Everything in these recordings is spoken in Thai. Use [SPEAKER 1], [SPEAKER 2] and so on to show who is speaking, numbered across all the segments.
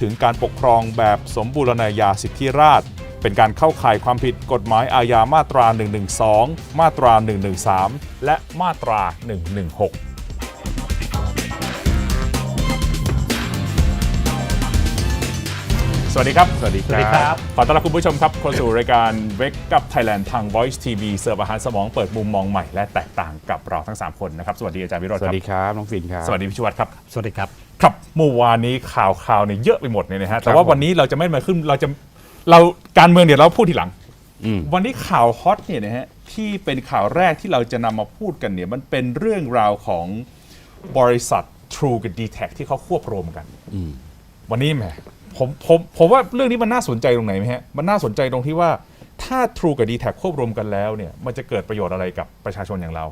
[SPEAKER 1] ถึงการปกครองแบบสมบูรณาญาสิทธิราชย์เป็นการเข้าข่ายความผิดกฎหมายอาญามาตรา 112 มาตรา 113 และมาตรา 116สวัสดีครับ สวัสดีค
[SPEAKER 2] สวัสดีครั
[SPEAKER 1] รับ ขอต้อนรับคุณผู้ชมครับเข้าสู่รายการ Wake Up Thailand ทาง Voice TV เสิร์ฟอาหารสมองเปิดมุมมองใหม่และแตกต่างกับเราทั้ง 3 คนนะครับ สวัสดีอาจารย์วิโรจน์
[SPEAKER 3] ส
[SPEAKER 1] ค
[SPEAKER 3] วั
[SPEAKER 1] รับ
[SPEAKER 3] สดีครับ น้องฟินครับ
[SPEAKER 1] สวัสดีพิชวัตรครับ
[SPEAKER 2] สวัสดีครับ
[SPEAKER 1] ครับเมื่อวานนี้ข่าวข่าวเนี่ยเยอะไปหมดเนี่ยนะฮะแต่
[SPEAKER 3] ครับ
[SPEAKER 1] ว่า
[SPEAKER 3] ผม
[SPEAKER 1] วันนี้เราจะไม่มาขึ้นเราจะเราการเมืองเดี๋ยวเราพูดทีหลัง
[SPEAKER 3] อืม
[SPEAKER 1] วันนี้ข่าวฮอตเนี่ยนะฮะที่เป็นข่าวแรกที่เราจะนำมาพูดกันเนี่ยมันเป็นเรื่องราวของบริษัท True กับ d t แทที่เขาควบรวมกัน
[SPEAKER 3] อืม
[SPEAKER 1] วันนี้แหมผมผมผมว่าเรื่องนี้มันน่าสนใจตรงไหนไหมฮะมันน่าสนใจตรงที่ว่าถ้า True กับ d t แทควบรวมกันแล้วเนี่ยมันจะเกิดประโยชน์อะไรกับประชาชนอย่างเรา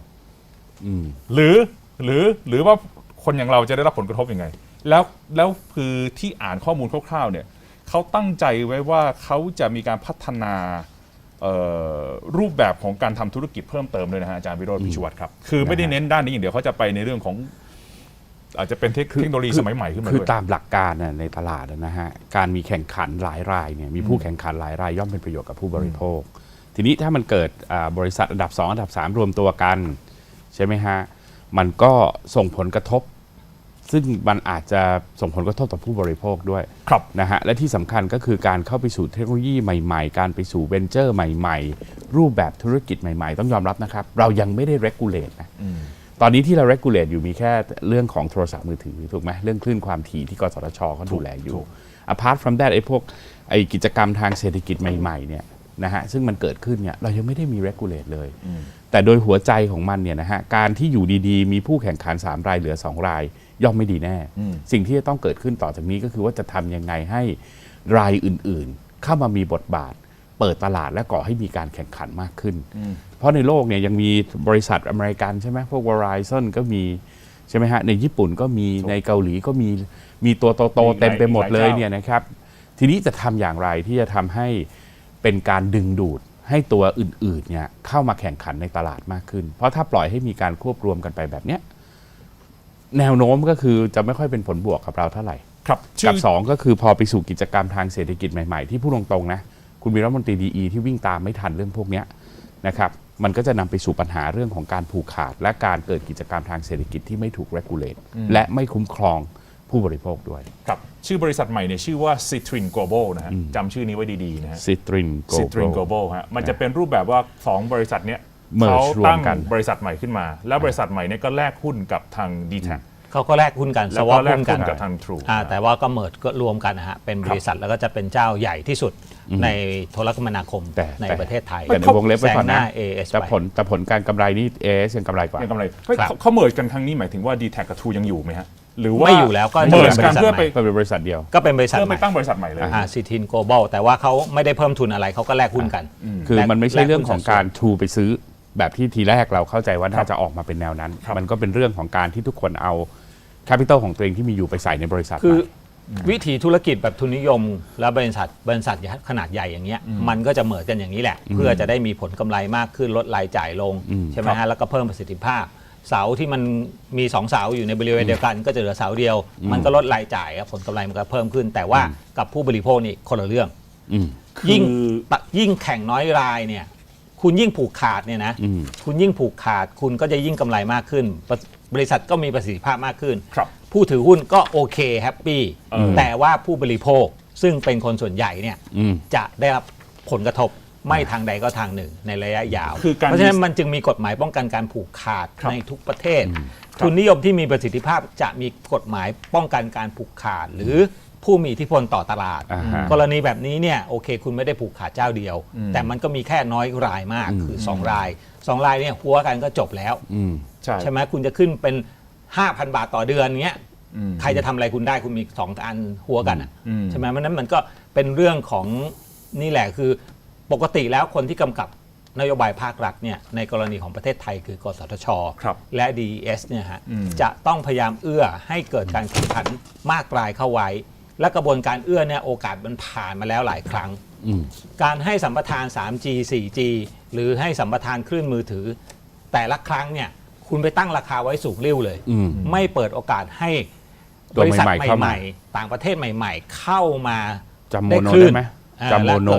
[SPEAKER 3] อืม
[SPEAKER 1] หรือหรือหรือว่าคนอย่างเราจะได้รับผลกระทบยังไง แล้วแล้วคือที่อ่านข้อมูลคร่าวๆเนี่ยเขาตั้งใจไว้ว่าเขาจะมีการพัฒนาเอ่อรูปแบบของการทำธุรกิจเพิ่มเติมด้วยนะฮะอาจารย์วิโรจน์พิชวัตรครับ คือไม่ได้เน้นด้านนี้อย่างเดียวเขาจะไปในเรื่องของ อาจจะเป็นเทคเทคโนโลยีสมัยใหม่ขึ้นมา
[SPEAKER 3] คือ
[SPEAKER 1] ด้วย
[SPEAKER 3] ตามหลักการน่ะในตลาดนะฮะการมีแข่งขันหลายรายเนี่ยมีผู้แข่งขันหลายรายย่อมเป็นประโยชน์กับผู้บริโภค ทีนี้ถ้ามันเกิดอ่าบริษัทอันดับ 2 อันดับ 3 รวมตัวกัน ใช่ไหมฮะ มันก็ส่งผลกระทบ ซึ่งมันอาจจะส่งผลกระทบต่อผู้บริโภคด้วย
[SPEAKER 1] ครับ
[SPEAKER 3] นะฮะและที่สำคัญก็คือการเข้าไปสู่เทคโนโลยีใหม่ๆ การไปสู่เวนเจอร์ใหม่ๆ รูปแบบธุรกิจใหม่ๆ ต้องยอมรับนะครับ เรายังไม่ได้ regulate นะ
[SPEAKER 1] อืม
[SPEAKER 3] ตอนนี้ที่เรา regulate อยู่มีแค่เรื่องของโทรศัพท์มือถือถูกไหมเรื่องคลื่นความถี่ที่กสทชเขาดูแลอยู่
[SPEAKER 1] ถูก
[SPEAKER 3] apart from that ไอ้พวกไอ้กิจกรรมทางเศรษฐกิจใหม่ๆเนี่ยนะฮะซึ่งมันเกิดขึ้นเนี่ยเรายังไม่ได้มี regulate เลย
[SPEAKER 1] อืม
[SPEAKER 3] แต่โดยหัวใจของมันเนี่ยนะฮะการที่อยู่ดีๆ มีผู้แข่งขัน 3 รายเหลือ 2 ราย ย่อมไม่ดีแน่
[SPEAKER 1] อืม
[SPEAKER 3] สิ่งที่จะต้องเกิดขึ้นต่อจากนี้ก็คือว่าจะทำยังไงให้รายอื่นๆ เข้ามามีบทบาท เปิดตลาดและก่อให้มีการแข่งขันมากขึ้น
[SPEAKER 1] อืม
[SPEAKER 3] เพราะในโลกเนี่ยยังมีบริษัทอเมริกันใช่ไหมพวก Verizon ก็มีใช่ไหมฮะในญี่ปุ่นก็มีในเกาหลีก็มีมีตัวโต
[SPEAKER 1] มีหลาย
[SPEAKER 3] ๆเต็มไปหมดเลย
[SPEAKER 1] หลายเจ้า
[SPEAKER 3] เนี่ยนะครับ ทีนี้จะทำอย่างไรที่จะทำให้เป็นการดึงดูดให้ตัวอื่นๆเนี่ยเข้ามาแข่งขันในตลาดมากขึ้น เพราะถ้าปล่อยให้มีการควบรวมกันไปแบบเนี้ย แนวโน้มก็คือจะไม่ค่อยเป็นผลบวกกับเราเท่าไหร่
[SPEAKER 1] ครับชื่
[SPEAKER 3] กับ
[SPEAKER 1] อ
[SPEAKER 3] สองก็คือพอไปสู่กิจกรรมทางเศรษฐกิจใหม่ๆ ที่พูดตรงๆนะคุณวีรมนตรีดีที่วิ่งตามไม่ทันเรื่องพวกเนี้ยนะครับมันก็จะนำไปสู่ปัญหาเรื่องของการผูกขาด และการเกิดกิจกรรมทางเศรษฐกิจที่ไม่ถูก regulate และไม่คุ้มครองผู้บริโภคด้วย
[SPEAKER 1] ครับ ชื่อบริษัทใหม่เนี่ยชื่อว่า Citrin Global นะฮะจำชื่อนี้ไว้ดี ๆ นะฮะ
[SPEAKER 3] Citrin
[SPEAKER 1] Citrin
[SPEAKER 3] Global
[SPEAKER 1] Global ฮะมันจะเป็นรูปแบบว่าสองบริษัทเนี้ย
[SPEAKER 3] Merge
[SPEAKER 1] เขาตั้ง
[SPEAKER 3] รวมกัน
[SPEAKER 1] บริษัทใหม่ขึ้นมา แล้วบริษัทใหม่เนี่ยก็แลกหุ้นกับทาง d t แท
[SPEAKER 2] เขาก็แลกหุ้นกันส
[SPEAKER 1] แล้ว
[SPEAKER 2] วอ
[SPEAKER 1] ก็
[SPEAKER 2] ป
[SPEAKER 1] แลก
[SPEAKER 2] หุ้นกั
[SPEAKER 1] หุ้
[SPEAKER 2] น
[SPEAKER 1] นกับทาง True
[SPEAKER 2] อ่าแต่ว่าก็เมิร์ดก็รวมกันนะฮะเป็นบริษัทแล้วก็จะเป็นเจ้าใหญ่ที่สุดในโทรคมนาคม
[SPEAKER 3] แต่
[SPEAKER 2] ใน
[SPEAKER 3] แต่
[SPEAKER 2] ประเทศไทย
[SPEAKER 3] แต่ในวงเล็บไว้ก่อน
[SPEAKER 2] แซงห
[SPEAKER 3] นะ
[SPEAKER 2] น้า AS
[SPEAKER 3] แต่
[SPEAKER 2] ไป
[SPEAKER 3] ผลแต่ผลการกำไรนี่เอสยังกำไรกว่า
[SPEAKER 1] ยังกำไรเฮ้ย
[SPEAKER 2] ครับ
[SPEAKER 1] เขาเขาเมิร์กันครั้งนี้หมายถึงว่า d t แทกับ True ยังอยู่ไหมฮะหรือว่า
[SPEAKER 2] ไม่อยู่แล้วก็
[SPEAKER 1] เมิร์
[SPEAKER 2] จะ
[SPEAKER 1] กัน
[SPEAKER 2] เป็นบริษัท
[SPEAKER 1] เพื่อไป
[SPEAKER 2] ใหม่
[SPEAKER 3] ก็เป็นบริษัทเดียว
[SPEAKER 2] ก็เป็นบริษัท
[SPEAKER 1] เพื่อ
[SPEAKER 2] ให
[SPEAKER 1] ไป
[SPEAKER 2] ม่
[SPEAKER 1] ตั้งบริษัทใหม่เลย
[SPEAKER 2] อ่าซิทินโกลบอลแต่ว่าเขาไม่ได้เพิ่มทุนอะไรเขาก็แลกหุ้นกัน
[SPEAKER 3] คือ
[SPEAKER 2] แลก
[SPEAKER 3] มันไม่ใช่เรื่องของการ
[SPEAKER 2] แลหุ้นสัดส่วน
[SPEAKER 3] ทูไปซื้อ แบบที่ทีแรกเราเข้าใจว่าน่าจะออกมาเป็นแนวนั้น
[SPEAKER 1] ครับ
[SPEAKER 3] มันก็เป็นเรื่องของการที่ทุกคนเอาแคปิตอลของตัวเองที่มีอยู่ไปใส่ในบริษัท
[SPEAKER 2] คือ
[SPEAKER 3] ใหม่
[SPEAKER 2] วิธีธุรกิจแบบทุนนิยม และบริษัทบริษัทขนาดใหญ่อย่างเงี้ยมันก็จะเหมือนกันอย่างนี้แหละ เพื่อจะได้มีผลกำไรมากขึ้นลดรายจ่ายลง
[SPEAKER 3] อืม
[SPEAKER 2] ใช่ไหมฮะแล้วก็เพิ่มประสิทธิภาพ เสาที่มันมีสองเสาอยู่ในบริเวณเดียวกัน ก็จะเหลือเสาเดียว มันก็ลดรายจ่ายครับผลกำไรมันก็เพิ่มขึ้น แต่ว่ากับผู้บริโภคนี่คนละเรื่อง
[SPEAKER 3] อืม
[SPEAKER 2] ยิ่งตะยิ่งแข่งน้อยรายเนี่ย คุณยิ่งผูกขาดเนี่ยนะ
[SPEAKER 3] อืม
[SPEAKER 2] คุณยิ่งผูกขาด คุณก็จะยิ่งกำไรมากขึ้นบริบริษัทก็มีประสิทธิภาพมากขึ้น
[SPEAKER 1] ครับ
[SPEAKER 2] ผู้ถือหุ้นก็โอเคแฮปปี้
[SPEAKER 1] เออ
[SPEAKER 2] แต่ว่าผู้บริโภคซึ่งเป็นคนส่วนใหญ่เนี่ย
[SPEAKER 3] อืม
[SPEAKER 2] จะได้รับผลกระทบไม่ทางใดก็ทางหนึ่งในระยะยาว
[SPEAKER 1] คือการ
[SPEAKER 2] เพราะฉะนั้นมันจึงมีกฎหมายป้องกันการผูกขาด
[SPEAKER 1] ครับ
[SPEAKER 2] ในทุกประเทศ
[SPEAKER 1] ครับ
[SPEAKER 2] ทุนนิยมที่มีประสิทธิภาพจะมีกฎหมายป้องกันการผูกขาดหรือ ผู้มีอิทธิพลต่อตลาด
[SPEAKER 3] อ่าฮะ
[SPEAKER 2] กรณีแบบนี้เนี่ยโอเค คุณไม่ได้ผูกขาดเจ้าเดียว แต่มันก็มีแค่น้อยรายมากคือ 2 ราย 2 รายเนี่ยหัวกันก็จบแล้ว
[SPEAKER 3] อืม
[SPEAKER 1] ใช่
[SPEAKER 2] ใช่ไหมคุณจะขึ้นเป็น 5,000 บาทต่อเดือนเงี้ย
[SPEAKER 1] อืม
[SPEAKER 2] ใครจะทำอะไรคุณได้คุณมีสองอันหัวกันอะ
[SPEAKER 1] อืม
[SPEAKER 2] ใช่ไหมเพราะฉะนั้นมันก็เป็นเรื่องของนี่แหละคือปกติแล้วคนที่กำกับนโยบายภาครัฐเนี่ยในกรณีของประเทศไทยคือกสทช
[SPEAKER 1] ครับ
[SPEAKER 2] และ DES เนี่ยฮะ
[SPEAKER 1] อืม
[SPEAKER 2] จะต้องพยายามเอื้อให้เกิดการแข่งขันมากรายเข้าไว้ และกระบวนการเอื้อเนี่ยโอกาสมันผ่านมาแล้วหลายครั้ง
[SPEAKER 3] อืม
[SPEAKER 2] การให้สัมปทาน 3G 4G หรือให้สัมปทานคลื่นมือถือ แต่ละครั้งเนี่ยคุณไปตั้งราคาไว้สูงเริ้วเลย
[SPEAKER 3] อืม
[SPEAKER 2] ไม่เปิดโอกาสให้
[SPEAKER 3] ตัว
[SPEAKER 2] บริษัท
[SPEAKER 3] ใหม่ๆเข้า
[SPEAKER 2] ให
[SPEAKER 3] มา
[SPEAKER 2] ม่ๆ ต่างประเทศใหม่ ๆ เข้ามา
[SPEAKER 3] จำโม
[SPEAKER 2] ได้
[SPEAKER 3] โน
[SPEAKER 2] คลื่น
[SPEAKER 3] ได้ไหม
[SPEAKER 2] อ่า
[SPEAKER 3] จำโมโน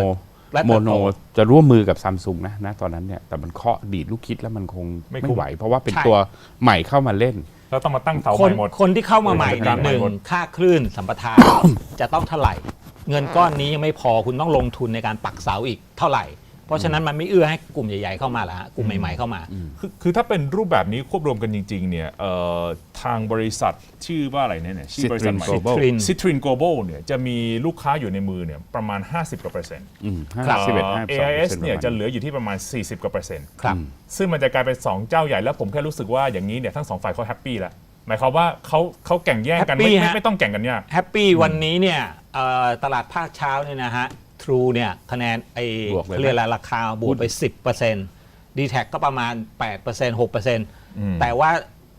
[SPEAKER 2] และเติบและ
[SPEAKER 3] โม
[SPEAKER 2] เติบ
[SPEAKER 3] โน
[SPEAKER 2] โต
[SPEAKER 3] จะร่วมมือกับซัมซุงนะนะตอนนั้นเนี่ยแต่มันเคาะดีดลูกคิดแล้วมันคง
[SPEAKER 1] ไม่
[SPEAKER 3] ไม่
[SPEAKER 1] คุ้ม
[SPEAKER 3] ไหว เพราะว่าเป็น
[SPEAKER 2] ใช่
[SPEAKER 3] ตัวใหม่เข้ามาเล่น
[SPEAKER 1] แล้วต้องมาตั้งเสาให
[SPEAKER 2] คน
[SPEAKER 1] ม่หมด
[SPEAKER 2] คนที่เข้ามาใหม่
[SPEAKER 1] บริษัท
[SPEAKER 2] เนี่ยหนึ่ง
[SPEAKER 1] ใหม่หมด
[SPEAKER 2] ค่าคลื่นสัมปทาน จะต้องเท่าไหร่ เงินก้อนนี้ยังไม่พอคุณต้องลงทุนในการปักเสาอีกเท่าไหร่ เพราะฉะนั้นมันไม่เอื้อให้กลุ่มใหญ่ๆเข้ามาละฮะกลุ่มใหม่ๆเข้ามา
[SPEAKER 1] คือคือถ้าเป็นรูปแบบนี้ควบรวมกันจริง ๆ เนี่ยเอ่อทางบริษัทชื่อว่าอะไรเนี่ยเนี่ยชื่อบริษัทใหม่
[SPEAKER 3] Citrin Global
[SPEAKER 2] Citrin
[SPEAKER 1] ซิตรินโกลบอลเนี่ยจะมีลูกค้าอยู่ในมือเนี่ยประมาณ 50กว่าเปอร์เซ็นต์
[SPEAKER 3] อืม
[SPEAKER 2] ครับ
[SPEAKER 3] ห้าสิบเอ็ดห้าสิบสอง
[SPEAKER 1] AIS เนี่ย
[SPEAKER 3] ป
[SPEAKER 1] จะ
[SPEAKER 3] รมาณ
[SPEAKER 1] เหลืออยู่ที่ประมาณ 40กว่าเปอร์เซ็นต์
[SPEAKER 2] ครับ
[SPEAKER 1] ซึ่งมันจะกลายเป็น 2 เจ้าใหญ่แล้วผมแค่รู้สึกว่าอย่างนี้เนี่ยทั้งสองฝ่ายเขาแฮปปี้แล้วหมายความว่าเขาเขาแข่งแย่งกันไม่
[SPEAKER 2] Happy
[SPEAKER 1] ไม่
[SPEAKER 2] ฮะ
[SPEAKER 1] ไม่ต้องแข่งกันยาก
[SPEAKER 2] แฮปปี้วันนี้เนี่ยเอ่อตลาดภาคเช้าเนี่ยนะฮะ True เนี่ยคะแนนไอ้
[SPEAKER 3] บวกเลยไหม
[SPEAKER 2] เขาเรียกอะไรราคาบวกไป 10% d t แทก็ประมาณ8% 6%แต่ว่า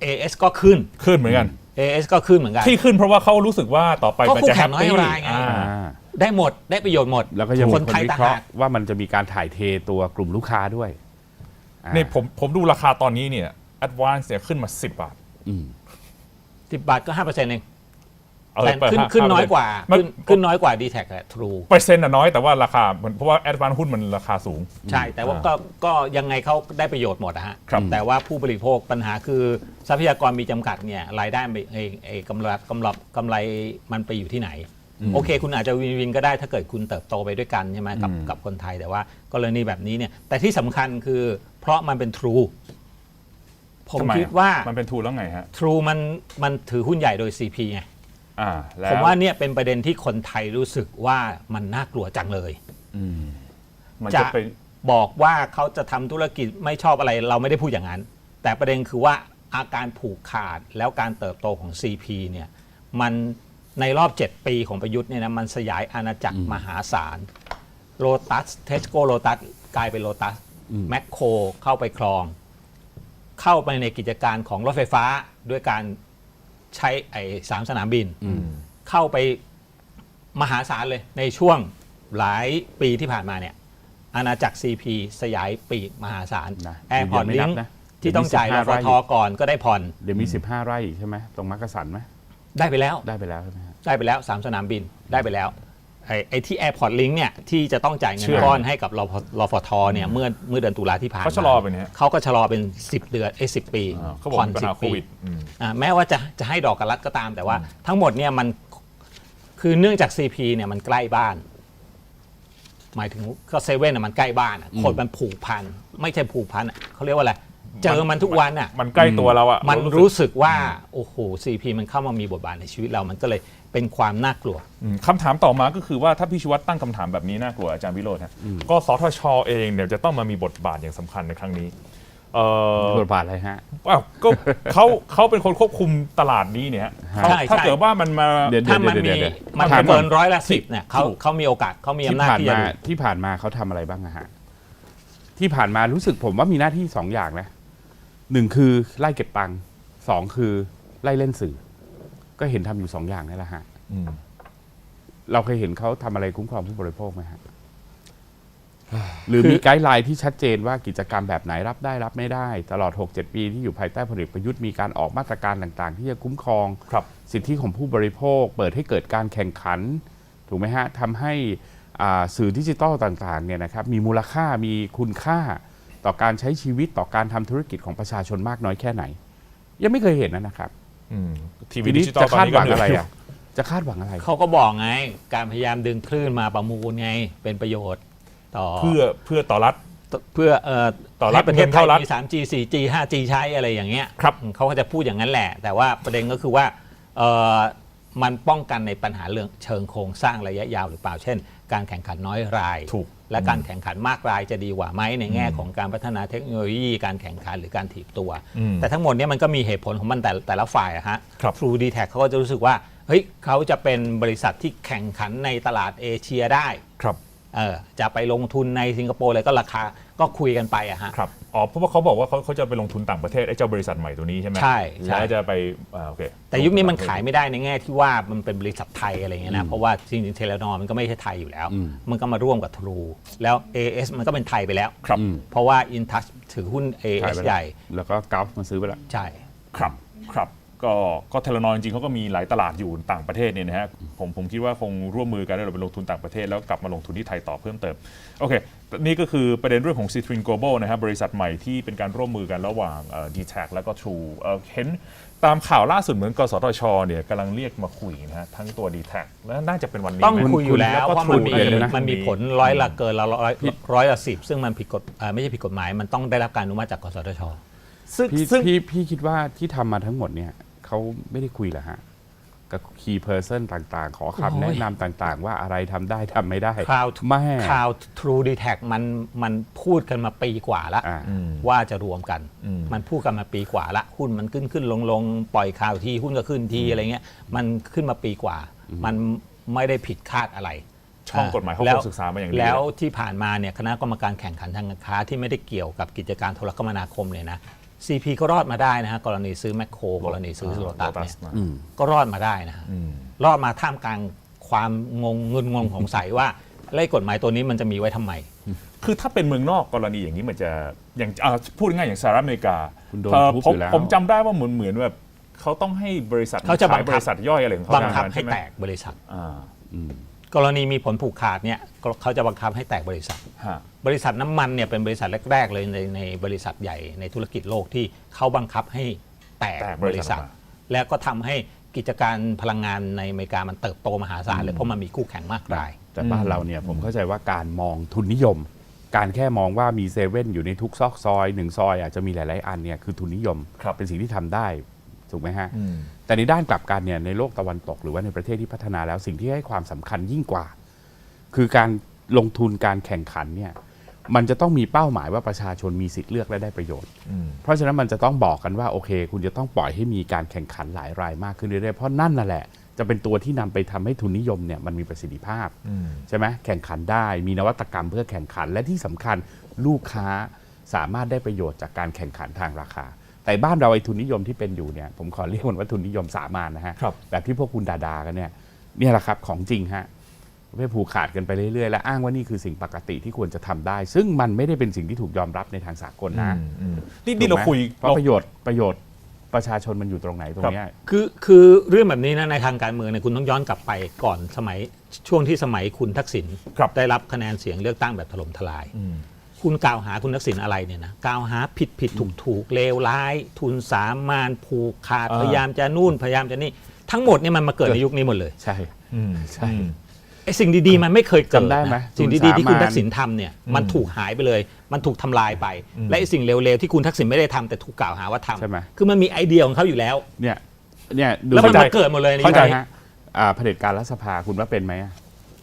[SPEAKER 2] AS ก็ขึ้น
[SPEAKER 1] ขึ้นเหมือนกัน
[SPEAKER 2] AS ก็ขึ้นเหมือนกัน
[SPEAKER 1] ที่ขึ้นเพราะว่าเขารู้สึกว่าต่อไป
[SPEAKER 2] ก็
[SPEAKER 1] มัน
[SPEAKER 2] คู่
[SPEAKER 1] จะ
[SPEAKER 2] แข่
[SPEAKER 1] แฮ
[SPEAKER 2] ง
[SPEAKER 1] ป
[SPEAKER 2] น้อย
[SPEAKER 1] ปี้
[SPEAKER 2] รายไง
[SPEAKER 1] อ่า
[SPEAKER 3] อ่า
[SPEAKER 2] ได้หมดได้ประโยชน์หมด
[SPEAKER 3] แล้วก็ยัง
[SPEAKER 2] ค
[SPEAKER 3] มี
[SPEAKER 2] น
[SPEAKER 3] คน
[SPEAKER 2] ไทย
[SPEAKER 3] วิ
[SPEAKER 2] ต่าง
[SPEAKER 3] เคราะ
[SPEAKER 2] หา
[SPEAKER 3] ห์
[SPEAKER 2] ก
[SPEAKER 3] ว่ามันจะมีการถ่ายเทตัวกลุ่มลูกค้าด้วยอ่า
[SPEAKER 1] นี่ผมผมดูราคาตอนนี้เนี่ย Advance เนี่ยขึ้นมา 10 บาท
[SPEAKER 3] อืม
[SPEAKER 2] 10 บาทก็ 5%เอง
[SPEAKER 1] เออ
[SPEAKER 2] แต่
[SPEAKER 1] เปิด
[SPEAKER 2] ขึ้น
[SPEAKER 1] ห้า
[SPEAKER 2] ขึ้น
[SPEAKER 1] ห้า
[SPEAKER 2] น้อยกว่า
[SPEAKER 1] มัน
[SPEAKER 2] ขึ้นขึ้นน้อยกว่า d t แทแหละ True
[SPEAKER 1] เปอร์เซ็นต์อะน้อยแต่ว่าราคามันเพราะว่า Advance หุ้นมันราคาสูง
[SPEAKER 2] ใช่แต่ว่าก็ก็ยังไงเขาได้ประโยชน์หมดนะฮะ
[SPEAKER 1] ครับ
[SPEAKER 2] แต่ว่าผู้บริโภคปัญหาคือทรัพยากรมีจำกัดเนี่ยรายได้ไม่ไอ้ไอ้กำไรกำไรกำไรมันไปอยู่ที่ไหน โอเค คุณอาจจะวินวินก็ได้ถ้าเกิดคุณเติบโตไปด้วยกันใช่ไหมกับกับคนไทยแต่ว่ากรณีแบบนี้เนี่ยแต่ที่สำคัญคือเพราะมันเป็น True ผม
[SPEAKER 1] ทำไคิ
[SPEAKER 2] ดว่า
[SPEAKER 1] มันเป็นทูแล้วไงฮะ
[SPEAKER 2] True มันมันถือหุ้นใหญ่โดย CP ไง
[SPEAKER 1] อ่าแล้ว
[SPEAKER 2] ผมว่าเนี่ยเป็นประเด็นที่คนไทยรู้สึกว่ามันน่ากลัวจังเลย
[SPEAKER 1] มัน
[SPEAKER 2] จะ
[SPEAKER 1] จะเป็น
[SPEAKER 2] บอกว่าเขาจะทำธุรกิจไม่ชอบอะไรเราไม่ได้พูดอย่างนั้น แต่ประเด็นคือว่าอาการผูกขาดแล้วการเติบโตของ CP เนี่ยมันในรอบ 7 ปีของประยุทธ์เนี่ยนะมันสยายอาณาจักรมหาศาลโ o ตัสเทสโกโ o ตัสกลายเป็นโ o ตัสแมคโครเข้าไปครอง เข้าไปในกิจการของรถไฟฟ้าด้วยการ ใช้ไอ้สามสนามบินเข้าไปมหาศาลเลยในช่วงหลายปีที่ผ่านมาเนี่ยอาณาจักร CP สยายปีกมหาศาล
[SPEAKER 3] นะ
[SPEAKER 2] แอร์พอร์ต
[SPEAKER 3] เดี๋
[SPEAKER 2] ลิ
[SPEAKER 3] ยว
[SPEAKER 2] ง
[SPEAKER 3] ไม่นับนะ
[SPEAKER 2] ที่ต้องจ่าย
[SPEAKER 3] เดี๋
[SPEAKER 2] ร
[SPEAKER 3] ยวมี
[SPEAKER 2] ฟ
[SPEAKER 3] 15
[SPEAKER 2] ทก่อนก็ได้ผ่อน
[SPEAKER 3] เดี๋ยวมี 15 ไร่อีกใช่ไหมตรงมักกะสันไหม
[SPEAKER 2] ได้ไปแล้ว
[SPEAKER 3] ได้ไปแล้วใช่ไหมฮะ
[SPEAKER 2] ได้ไปแล้ว3สนามบินได้ไปแล้ว ไอ้ไอ้ที่แอร์พอร์ตลิงเนี่ยที่จะต้องจ่ายเงิ
[SPEAKER 1] เชื่
[SPEAKER 2] น
[SPEAKER 1] อ
[SPEAKER 2] ก้อนให้กับรฟรฟทเนี่ยเมื่อเมื่อเดือนตุลาที่ผ่านมา
[SPEAKER 1] เขาชะลอไปเนี่ย
[SPEAKER 2] เขาก็ชะลอเป็น 10 เดือนไอ้สิปี
[SPEAKER 1] อ่าเขาบอก
[SPEAKER 2] ผ่อน
[SPEAKER 1] มีปัญ
[SPEAKER 2] สิ
[SPEAKER 1] หา
[SPEAKER 2] บ
[SPEAKER 1] โค
[SPEAKER 2] ปี
[SPEAKER 1] วิดอืม
[SPEAKER 2] อ่าแม้ว่าจะจะให้ดอกกับรัฐก็ตาม แต่ว่าทั้งหมดเนี่ยมันคือเนื่องจาก CP เนี่ยมันใกล้บ้าน หมายถึงก็เซเว่นมันใกล้บ้านอะคนมันผูกพัน ไม่ใช่ผูกพันอะเขาเรียกว่าอะไร เจอมันทุกวันอะ
[SPEAKER 1] มันใกล้ตัวเราอะ
[SPEAKER 2] มัน
[SPEAKER 1] เา
[SPEAKER 2] รู้สึกว่า โอ้โห CP มันเข้ามามีบทบาทในชีวิตเรา มันก็เลยเป็นความน่ากลัว
[SPEAKER 1] อืมคำถามต่อมาก็คือว่าถ้าพี่ชวัตตั้งคำถามแบบนี้น่ากลัวอาจารย์วิโรจน์ฮะก็สทชเองเนี่ยจะต้องมามีบทบาทอย่างสำคัญในครั้งนี้ เอ่อ
[SPEAKER 3] บทบาทอะไรฮะ
[SPEAKER 1] อ้าวก็ เขาเขาเป็นคนควบคุมตลาดนี้เนี่ยฮะเขา
[SPEAKER 2] ใช่
[SPEAKER 1] ถ้า
[SPEAKER 2] ใช่
[SPEAKER 1] เกิดว่ามันมา
[SPEAKER 3] เดี๋ยว
[SPEAKER 2] ถ้ามันมี
[SPEAKER 3] เดี๋ยว
[SPEAKER 2] มัน
[SPEAKER 3] ถามก่อน
[SPEAKER 2] เกินร้อยละสิบเนี่ยเขา
[SPEAKER 1] ถูก
[SPEAKER 2] เขามีโอกาสเขามี
[SPEAKER 3] ที่
[SPEAKER 2] อำนาจ
[SPEAKER 3] ผ่าน
[SPEAKER 2] ที่จะ
[SPEAKER 3] มา
[SPEAKER 2] ดู
[SPEAKER 3] ที่ผ่านมาเขาทำอะไรบ้างอะฮะที่ผ่านมารู้สึกผมว่ามีหน้าที่สองอย่างนะ หนึ่งคือไล่เก็บตังค์สองคือไล่เล่นสื่อ ก็เห็นทำอยู่สองอย่างนี่แหละฮะ
[SPEAKER 1] อืม
[SPEAKER 3] เราเคยเห็นเขาทำอะไรคุ้มครองผู้บริโภคไหมฮะ หรือมีไกด์ไลน์ที่ชัดเจนว่ากิจกรรมแบบไหนรับได้รับไม่ได้ ตลอด 6-7 ปีที่อยู่ภายใต้พลเอกประยุทธ์มีการออกมาตรการต่างๆ ที่จะคุ้มครอง
[SPEAKER 1] ครับ
[SPEAKER 3] สิทธิของผู้บริโภค เปิดให้เกิดการแข่งขัน ถูกไหมฮะทำให้อ่าสื่อดิจิตอลต่างๆเนี่ยนะครับมีมูลค่ามีคุณค่า ต่อการใช้ชีวิตต่อการทำธุรกิจของประชาชนมากน้อยแค่ไหน ยังไม่เคยเห็นนะนะครับ
[SPEAKER 1] อืมทีวี
[SPEAKER 3] ที
[SPEAKER 1] ดิ
[SPEAKER 3] นี้
[SPEAKER 1] จิตอล
[SPEAKER 3] จะ
[SPEAKER 1] ตอน
[SPEAKER 3] คาด
[SPEAKER 1] นี้
[SPEAKER 3] ห
[SPEAKER 1] ก็
[SPEAKER 3] วัง
[SPEAKER 1] เหนื่
[SPEAKER 3] อะไร
[SPEAKER 1] อย
[SPEAKER 3] อะจะคาดหวังอะไร
[SPEAKER 2] เขาก็บอกไง การพยายามดึงคลื่นมาประมูลไง เป็นประโยชน์ต่อ
[SPEAKER 1] เพื่อเพื่อต่อรัฐ
[SPEAKER 2] เพื่อเอ่อ
[SPEAKER 1] ต่อรัฐ
[SPEAKER 2] ให้ประเทศไทย
[SPEAKER 1] เงินเข้ารัฐ
[SPEAKER 2] มี 3G 4G 5G ใช้อะไรอย่างเงี้ย
[SPEAKER 1] ครับ
[SPEAKER 2] เขาก็จะพูดอย่างนั้นแหละ แต่ว่าประเด็นก็คือว่าเอ่อมันป้องกันในปัญหาเรื่องเชิงโครงสร้างระยะยาวหรือเปล่า เช่น การแข่งขันน้อยราย
[SPEAKER 1] ถูก
[SPEAKER 2] และการแข่งขันมากรายจะดีกว่าไหมในแง่ของการพัฒนาเทคโนโลยีการแข่งขันหรือการถีบตัว
[SPEAKER 1] อืม
[SPEAKER 2] แต่ทั้งหมดเนี้มันก็มีเหตุผลของมันแต่แต่ละฝ่ายอะฮะ
[SPEAKER 1] ครับ
[SPEAKER 2] True d t แทเขาก็จะรู้สึกว่าเฮ้ยเขาจะเป็นบริษัทที่แข่งขันในตลาดเอเชียได้
[SPEAKER 1] ครับ
[SPEAKER 2] เออจะไปลงทุนในสิงคโปร์อะไรก็ราคาก็คุยกันไปอะฮะ
[SPEAKER 1] ครับอ๋อเพราะว่าเขาบอกว่าเขาเขาจะไปลงทุนต่างประเทศไอ้เจ้าบริษัทใหม่ตัวนี้ใช่ไหม
[SPEAKER 2] ใช่ใช่
[SPEAKER 1] แล้วจะไปอ่าโอเค
[SPEAKER 2] แต่ยุคนี้มันขายไม่ได้ในแง่ที่ว่ามันเป็นบริษัทไทยอะไรเงี้ยนะ เพราะว่าจริงๆเทเลนอมันก็ไม่ใช่ไทยอยู่แล้ว
[SPEAKER 3] อืม
[SPEAKER 2] มันก็มาร่วมกับ True แล้ว AS มันก็เป็นไทยไปแล้ว
[SPEAKER 1] ครับ
[SPEAKER 3] อืม
[SPEAKER 2] เพราะว่า InTouch ถือหุ้น
[SPEAKER 3] ขาย
[SPEAKER 2] AS
[SPEAKER 3] ไป
[SPEAKER 2] ให
[SPEAKER 3] แล้ว
[SPEAKER 2] ญ่
[SPEAKER 3] แล้วก็กราฟมาซื้อไปแล้ว
[SPEAKER 2] ใช่
[SPEAKER 1] ครับ ครับ ก็ก็เทเลนอยจริงๆเขาก็มีหลายตลาดอยู่ต่างประเทศเนี่ยนะฮะผมผมคิดว่าคงร่วมมือกันแล้วเราไปลงทุนต่างประเทศแล้วกลับมาลงทุนที่ไทยต่อเพิ่มเติม โอเค นี่ก็คือประเด็นเรื่องของ c i t r i n Global นะครับบริษัทใหม่ที่เป็นการร่วมมือกันระหว่าง d t แทแล้วก็ True เอ่อเห็นตามข่าวล่าสุดเหมือนกสทชเนี่ยกำลังเรียกมาคุยนะฮะทั้งตัว d t แทและน่าจะเป็นวันนี้
[SPEAKER 2] ต้อง
[SPEAKER 1] ไหม
[SPEAKER 2] คุยอยู่แล้ว
[SPEAKER 1] แล้วก็
[SPEAKER 2] เพราะมันมี
[SPEAKER 1] True ด้วยนะ
[SPEAKER 2] มันมีผลร้อยละเกินละร้อยร้อยละสิบซึ่งมันผิดกฎเอ่อไม่ใช่ผิดกฎหมายมันต้องได้รับการอนุมัติจากกสทช
[SPEAKER 1] ซึ่ง
[SPEAKER 3] พี่
[SPEAKER 1] ซึ่ง
[SPEAKER 3] พี่พี่คิดว่าที่ทำมาทั้งหมดเนี่ย เขาไม่ได้คุยเหรอฮะ กับคีย์เพอร์เซนต่างๆ ขอ
[SPEAKER 2] โอ้
[SPEAKER 3] คำ
[SPEAKER 2] ย
[SPEAKER 3] แนะนำต่างๆ ว่าอะไรทำได้ทำไม่ได้
[SPEAKER 2] คราว
[SPEAKER 3] ไม่
[SPEAKER 2] คราว True d e t a c มันมันพูดกันมาปีกว่าแล้ว
[SPEAKER 3] อ่า
[SPEAKER 2] ว่าจะรวมกัน
[SPEAKER 1] อืม
[SPEAKER 2] มันพูดกันมาปีกว่าละหุ้นมันขึ้นขึ้นลงลงปล่อยข่าวทีหุ้นก็ขึ้นทีอะไรเงี้ยมันขึ้นมาปีกว่า มันไม่ได้ผิดคาดอะไร
[SPEAKER 1] ช่องกฎหมายเขา
[SPEAKER 2] แล้ว
[SPEAKER 1] คงศึกษามาอย่างดี
[SPEAKER 2] แล้วที่ผ่านมาเนี่ยคณะกรรมการแข่งขันทางการค้าที่ไม่ได้เกี่ยวกับกิจการโทรคมนาคมเนี่ยนะ CP ก็รอดมาได้นะฮะกรณีซื้อแมคโครกรณีซื้อโลตัสเนี่ย
[SPEAKER 1] นะ
[SPEAKER 3] อืม
[SPEAKER 2] ก็รอดมาได้นะฮะ
[SPEAKER 1] อืม
[SPEAKER 2] รอดมาท่ามกลางความงงเงินงงของใสยว่าไล่กฎหมายตัวนี้มันจะมีไว้ทำไม
[SPEAKER 1] คือถ้าเป็นเมืองนอกกรณีอย่างนี้มันจะอย่างอ่าพูดง่ายๆอย่างสหรัฐอเมริกา
[SPEAKER 3] คุณโดน
[SPEAKER 1] เอ่อ
[SPEAKER 3] ทุบ
[SPEAKER 1] ผม
[SPEAKER 3] อยู่แล้ว
[SPEAKER 1] ผมจำได้ว่าเหมือนเหมือนแบบเขาต้องให้บริษัท
[SPEAKER 2] เขาจะบังคับ
[SPEAKER 1] ขยบริษัทย่อยอะไรของเขา
[SPEAKER 2] บังคับ
[SPEAKER 1] ทำ
[SPEAKER 2] ให้
[SPEAKER 1] ช่ไม
[SPEAKER 2] แตกบริษัท
[SPEAKER 1] อ่า
[SPEAKER 3] อืม
[SPEAKER 2] กรณีมีผลผูกขาดเนี่ยก็เขาจะบังคับให้แตกบริษัท
[SPEAKER 1] ฮะ
[SPEAKER 2] บริษัทน้ำมันเนี่ยเป็นบริษัทแรก ๆ เลยในในบริษัทใหญ่ในธุรกิจโลกที่เขาบังคับให้แตก
[SPEAKER 1] แตก
[SPEAKER 2] บบ
[SPEAKER 1] ริ
[SPEAKER 2] ริ
[SPEAKER 1] ษั
[SPEAKER 2] ษั
[SPEAKER 1] ท
[SPEAKER 2] ท
[SPEAKER 1] ออกมา
[SPEAKER 2] แล้วก็ทำให้กิจการพลังงานในอเมริกามันเติบโตมหาศาลเลยเพราะมันมีคู่แข่งมากราย
[SPEAKER 3] แต่บ้านเราเนี่ยผมเข้าใจว่าการมองทุนนิยม การแค่มองว่ามีเซเว่นอยู่ในทุกซอกซอยหนึ่งซอยอาจจะมีหลาย ๆ อันเนี่ยคือทุนนิยม
[SPEAKER 1] ครับ
[SPEAKER 3] เป็นสิ่งที่ทำได้ถูกไหมฮะ
[SPEAKER 1] อืม
[SPEAKER 3] แต่ในด้านกลับกันเนี่ยในโลกตะวันตกหรือว่าในประเทศที่พัฒนาแล้วสิ่งที่ให้ความสำคัญยิ่งกว่า คือการลงทุนการแข่งขันเนี่ย มันจะต้องมีเป้าหมายว่าประชาชนมีสิทธิ์เลือกและได้ประโยชน์
[SPEAKER 1] อืม
[SPEAKER 3] เพราะฉะนั้นมันจะต้องบอกกันว่าโอเค คุณจะต้องปล่อยให้มีการแข่งขันหลายรายมากขึ้นเรื่อยๆเพราะนั่นน่ะแหละ จะเป็นตัวที่นำไปทำให้ทุนนิยมเนี่ยมันมีประสิทธิภาพ
[SPEAKER 1] อืม
[SPEAKER 3] ใช่ไหมแข่งขันได้มีนวัตกรรมเพื่อแข่งขันและที่สำคัญลูกค้าสามารถได้ประโยชน์จากการแข่งขันทางราคา แต่บ้านเราไอ้ทุนนิยมที่เป็นอยู่เนี่ยผมขอเรียกมันว่าทุนนิยมสามานนะฮะ
[SPEAKER 1] ครับ
[SPEAKER 3] แบบที่พวกคุณดาดากันเนี่ยเนี่ยแหละครับของจริงฮะ ไม่ผูกขาดกันไปเรื่อยๆ และอ้างว่านี่คือสิ่งปกติที่ควรจะทำได้ ซึ่งมันไม่ได้เป็นสิ่งที่ถูกยอมรับในทางสากลนะ
[SPEAKER 1] อืมอืมนี่นี่เรา
[SPEAKER 3] ถูกไหม
[SPEAKER 1] คุย
[SPEAKER 3] เพราะประโยชน์ประโยชน์ประชาชนมันอยู่ตรงไหนตรงเนี้ย
[SPEAKER 2] คือคือเรื่องแบบนี้นะในทางการเมืองเนี่ยคุณต้องย้อนกลับไปก่อนสมัยช่วงที่สมัยคุณทักษิณ
[SPEAKER 1] ครับ
[SPEAKER 2] ได้รับคะแนนเสียงเลือกตั้งแบบถล่มทลาย
[SPEAKER 1] อืม
[SPEAKER 2] คุณกล่าวหาคุณทักษิณอะไรเนี่ยนะกล่าวหาผิดผิดถูกถูกเลวร้าย ทุนสามานผูกขาด
[SPEAKER 1] อ่า
[SPEAKER 2] พยายามจะนู่นพยายามจะนี่ ทั้งหมดเนี่ยมันมาเกิดในยุคนี้หมดเลย
[SPEAKER 3] ใช่
[SPEAKER 1] อืม
[SPEAKER 3] ใช่
[SPEAKER 1] อืม
[SPEAKER 2] ไอ้สิ่งดีๆมันไม่เคยเกิด
[SPEAKER 3] จำได้ไหม
[SPEAKER 2] นะสิ่ง
[SPEAKER 3] ทุน
[SPEAKER 2] ดีๆที่คุณ
[SPEAKER 3] สามัญ
[SPEAKER 2] ทักษิณทำเนี่ยมันถูกหายไปเลย มันถูกทำลายไป
[SPEAKER 1] อืม
[SPEAKER 2] และไอ้สิ่งเลวๆที่คุณทักษิณไม่ได้ทำแต่ถูกกล่าวหาว่าทำ
[SPEAKER 3] ใช่ไหม
[SPEAKER 2] คือมันมีไอเดียของเขาอยู่แล้ว
[SPEAKER 3] เนี่ยเนี่ยดู
[SPEAKER 2] แล้วมัน
[SPEAKER 3] เข้า
[SPEAKER 2] มา
[SPEAKER 3] ใจ
[SPEAKER 2] เกิดหมดเลยใน
[SPEAKER 3] เข้า
[SPEAKER 2] ยุค
[SPEAKER 3] ใจ
[SPEAKER 2] นี้
[SPEAKER 3] ฮะอ่าเผด็จการรัฐสภาคุณว่าเป็นไหมอะ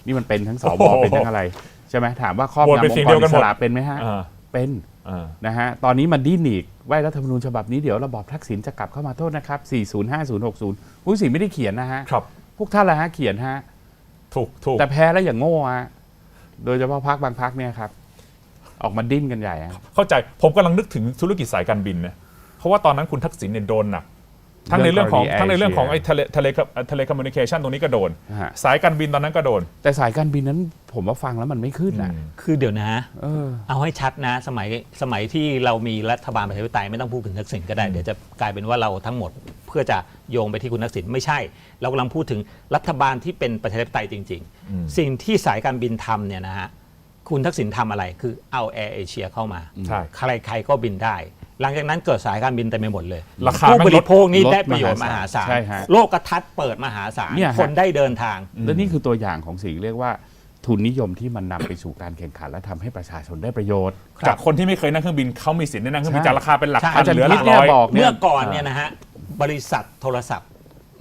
[SPEAKER 3] นี่มันเป็นทั้งส
[SPEAKER 1] โอ้
[SPEAKER 3] ว
[SPEAKER 1] โห
[SPEAKER 3] เป็นทั้งอะไรใช่ไหมถามว่าครอบ
[SPEAKER 1] โหวต
[SPEAKER 3] งำ
[SPEAKER 1] เป็น
[SPEAKER 3] อง
[SPEAKER 1] สิ่ง
[SPEAKER 3] ค์ก
[SPEAKER 1] เดี
[SPEAKER 3] ร
[SPEAKER 1] ยวกัน
[SPEAKER 3] อิ
[SPEAKER 1] หม
[SPEAKER 3] ส
[SPEAKER 1] ด
[SPEAKER 3] ระเป็นไหมฮะ
[SPEAKER 1] อ่า
[SPEAKER 3] เป็น
[SPEAKER 1] อ่า
[SPEAKER 3] นะฮะตอนนี้มันดิ้นอีกว่ารัฐธรรมนูญฉบับนี้เดี๋ยวระบอบทักษิณจะกลับเข้ามาโทษนะครับ 405060ผู้สิงไม่ได้เขียนนะฮะ
[SPEAKER 1] ครับ
[SPEAKER 3] พวกท่านละฮะเขียนฮะ
[SPEAKER 1] ถูกถูก
[SPEAKER 3] แต่แพ้แล้วอย่างโง่ฮะโดยเฉพาะพักบางพักเนี่ยครับ ออกมาดิ้นกันใหญ่ฮะ
[SPEAKER 1] เข้าใจผมกำลังนึกถึงธุรกิจสายการบินนะเพราะว่าตอนนั้นคุณทักษิณเนี่ยโดนหนัก ทั้งในเรื่องของ
[SPEAKER 3] เรื่องกรณี
[SPEAKER 1] ทั้งในเรื่องของ
[SPEAKER 3] Air
[SPEAKER 1] ไอ้ทะเลทะเลทะเลคอมมิวนิเคชันตรงนี้ก็โดน
[SPEAKER 3] ฮะ
[SPEAKER 1] สายการบินตอนนั้นก็โดน
[SPEAKER 3] แต่สายการบินนั้นผมว่าฟังแล้วมันไม่ขึ้นอะ
[SPEAKER 1] อืม
[SPEAKER 2] คือเดี๋ยวนะ
[SPEAKER 3] เออ
[SPEAKER 2] เอาให้ชัดนะ สมัยสมัยที่เรามีรัฐบาลประชาธิปไตยไม่ต้องพูดถึงทักษิณก็ได้ เดี๋ยวจะกลายเป็นว่าเราทั้งหมดเพื่อจะโยงไปที่คุณทักษิณไม่ใช่ เรากำลังพูดถึงรัฐบาลที่เป็นประชาธิปไตยจริง
[SPEAKER 1] อืม
[SPEAKER 2] ๆสิ่งที่สายการบินทำเนี่ยนะฮะคุณทักษิณทำอะไรคือเอาแอร์เอเชียเข้ามา
[SPEAKER 1] ใช่
[SPEAKER 2] ใครๆก็บินได้ หลังจากนั้นเกิดสายการบินเต็มไปหมดเลย
[SPEAKER 1] ราคา
[SPEAKER 2] ผู้
[SPEAKER 1] แม่ง
[SPEAKER 2] บ
[SPEAKER 1] ล
[SPEAKER 2] ริ
[SPEAKER 1] ด
[SPEAKER 2] โภคนี่
[SPEAKER 3] ลด
[SPEAKER 2] ได้ประโยชน์ม
[SPEAKER 3] ม
[SPEAKER 2] หา
[SPEAKER 3] หา
[SPEAKER 2] ศา
[SPEAKER 3] ศา
[SPEAKER 2] ล
[SPEAKER 3] ลใช่ฮะ
[SPEAKER 2] โลกทัศน์เปิดมหาศาล
[SPEAKER 3] เนี่ยฮะ
[SPEAKER 2] คนได้เดินทาง
[SPEAKER 3] และนี่คือตัวอย่างของสิ่งเรียกว่าทุนนิยมที่มันนำไปสู่การแข่งขันและทำให้ประชาชนได้ประโยชน์
[SPEAKER 2] ครับ
[SPEAKER 1] จากคนที่ไม่เคยนั่งเครื่องบินเขามีสิทธิ์ได้นั่งเครื่องบิน
[SPEAKER 3] ใช่
[SPEAKER 1] จากราคาเป็นหลัก
[SPEAKER 2] ใช่
[SPEAKER 1] พัน
[SPEAKER 3] อาจารย์
[SPEAKER 1] เหลือหลัก
[SPEAKER 3] พิษเนี่
[SPEAKER 1] ร้
[SPEAKER 3] ย
[SPEAKER 1] อย
[SPEAKER 3] บอก
[SPEAKER 2] เมื่อก่อนเนี่ยนะฮะบริษัทโทรศัพท์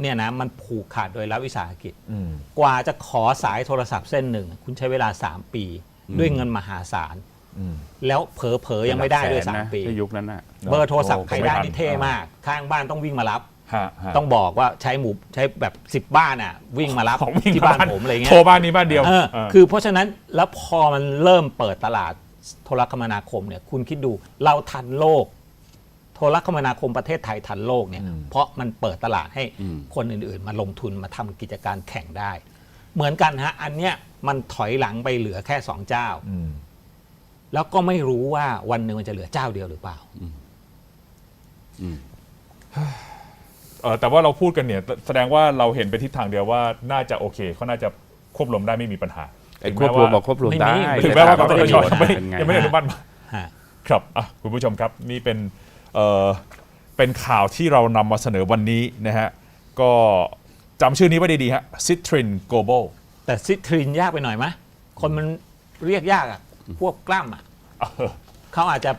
[SPEAKER 2] เนี่ยนะมันผูกขาดโดยรัฐวิสาหกิจ
[SPEAKER 1] อืม
[SPEAKER 2] กว่าจะขอสายโทรศัพท์เส้นหนึ่ง คุณใช้เวลา 3 ปี ด้วยเงินมหาศาล
[SPEAKER 1] อืม
[SPEAKER 2] แล้วเผลอๆยังไม่ได้ด้วย
[SPEAKER 3] เป็นหลักแสนนะ
[SPEAKER 2] 3ปี
[SPEAKER 3] ในยุคนั้นน่ะ
[SPEAKER 2] เบอร์โทรศัพท์
[SPEAKER 1] โอ้
[SPEAKER 2] ใครได้
[SPEAKER 1] ไม่ทัน
[SPEAKER 2] นี่เท่มาก ข้างบ้านต้องวิ่งมารับ
[SPEAKER 1] ฮะฮะ
[SPEAKER 2] ต้องบอกว่าใช้หมู่ใช้แบบ10บ้านอะ วิ่งมารับ
[SPEAKER 1] ของวิ่ง
[SPEAKER 2] ที่บ้านผมอะไรเงี้ย
[SPEAKER 1] โทรบ้านนี้บ้านเดียว
[SPEAKER 2] เออ
[SPEAKER 1] เออ
[SPEAKER 2] คือเพราะฉะนั้นแล้วพอมันเริ่มเปิดตลาดโทรคมนาคมเนี่ยคุณคิดดูเราทันโลก โทรคมนาคมประเทศไทยทันโลกเนี่ย
[SPEAKER 1] อืม
[SPEAKER 2] เพราะมันเปิดตลาดให้
[SPEAKER 3] อืม
[SPEAKER 2] คนอื่นๆ มาลงทุนมาทำกิจการแข่งได้ เหมือนกันฮะอันเนี้ยมันถอยหลังไปเหลือแค่สองเจ้า
[SPEAKER 1] อืม
[SPEAKER 2] แล้วก็ไม่รู้ว่าวันหนึ่งมันจะเหลือเจ้าเดียวหรือเปล่า
[SPEAKER 3] อืม
[SPEAKER 1] เออแต่ว่าเราพูดกันเนี่ยแสแสดงว่าเราเห็นไปทิศทางเดียวว่าน่าจะโอเคเขาน่าจะควบรวมได้ไม่มีปัญหา
[SPEAKER 3] ไอ้ควบรวมบอกควบรวมได้
[SPEAKER 2] ไม่มี
[SPEAKER 1] ถึงแม้ว่า
[SPEAKER 3] แต่
[SPEAKER 1] ก
[SPEAKER 3] ถ
[SPEAKER 1] ต
[SPEAKER 3] ป
[SPEAKER 1] ร
[SPEAKER 3] ระ
[SPEAKER 1] ช
[SPEAKER 3] โยชน์
[SPEAKER 1] ยังไม่
[SPEAKER 3] เป็นไง
[SPEAKER 1] ยังไม่ได้อนุมัติมา
[SPEAKER 2] ฮะ
[SPEAKER 1] ครับอะคุณผู้ชมครับ นี่เป็นเอ่อเป็นข่าวที่เรานำมาเสนอวันนี้นะฮะ ก็จำชื่อนี้ไว้ดีๆฮะ Citrin Global
[SPEAKER 2] แต่ซิตรินยากไปหน่อยไหมคนมันเรียกยากอะ พวกกล้ามอะ
[SPEAKER 1] เออ
[SPEAKER 2] เขาอาจจะ